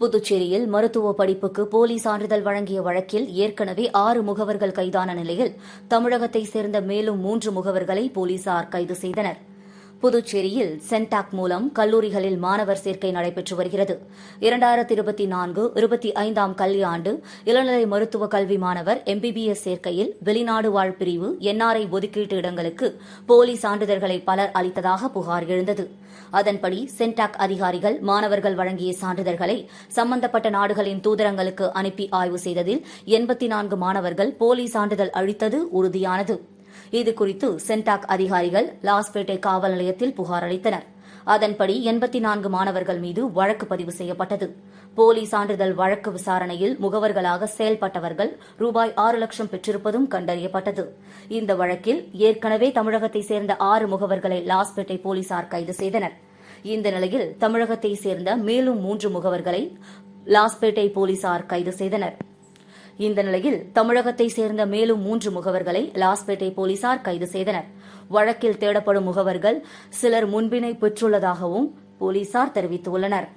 புதுச்சேரியில் மருத்துவ படிப்புக்கு போலி சான்றிதழ் வழங்கிய வழக்கில் ஏற்கனவே ஆறு முகவர்கள் கைதான நிலையில் தமிழகத்தைச் சேர்ந்த மேலும் மூன்று முகவர்களை போலீசார் கைது செய்தனர். புதுச்சேரியில் சென்டாக் மூலம் கல்லூரிகளில் மாணவர் சேர்க்கை நடைபெற்று வருகிறது. இரண்டாயிரத்தி இருபத்தி நான்கு இருபத்தி ஐந்தாம் கல்வியாண்டு இளநிலை மருத்துவ கல்வி மாணவர் எம்பிபிஎஸ் சேர்க்கையில் வெளிநாடு வாழ் பிரிவு என்ஆர்ஐ ஒதுக்கீட்டு இடங்களுக்கு போலி சான்றிதழ்களை பலர் அளித்ததாக புகார் எழுந்தது. அதன்படி சென்டாக் அதிகாரிகள் மாணவர்கள் வழங்கிய சான்றிதழ்களை சம்பந்தப்பட்ட நாடுகளின் தூதரங்களுக்கு அனுப்பி ஆய்வு செய்ததில் எண்பத்தி நான்கு மாணவர்கள் போலி சான்றிதழ் அளித்தது உறுதியானது. இது குறித்து சென்டாக் அதிகாரிகள் லாஸ்பேட்டை காவல் நிலையத்தில் புகார் அளித்தனர். அதன்படி எண்பத்தி நான்கு மாணவர்கள் மீது வழக்கு பதிவு செய்யப்பட்டது. போலி சான்றிதழ் வழக்கு விசாரணையில் முகவர்களாக செயல்பட்டவர்கள் ரூபாய் ஆறு லட்சம் பெற்றிருப்பதும் கண்டறியப்பட்டது. இந்த வழக்கில் ஏற்கனவே தமிழகத்தைச் சேர்ந்த ஆறு முகவர்களை லாஸ்பேட்டை போலீசார் கைது செய்தனர். இந்த நிலையில் தமிழகத்தைச் சேர்ந்த மேலும் மூன்று முகவர்களை லாஸ்பேட்டை போலீசார் கைது செய்தனர். இந்த நிலையில் தமிழகத்தை சேர்ந்த மேலும் மூன்று முகவர்களை லாஸ்பேட்டை போலீசார் கைது செய்தனர். வழக்கில் தேடப்படும் முகவர்கள் சிலர் முன்பினை பெற்றுள்ளதாகவும் போலீசார் தெரிவித்துள்ளனர்.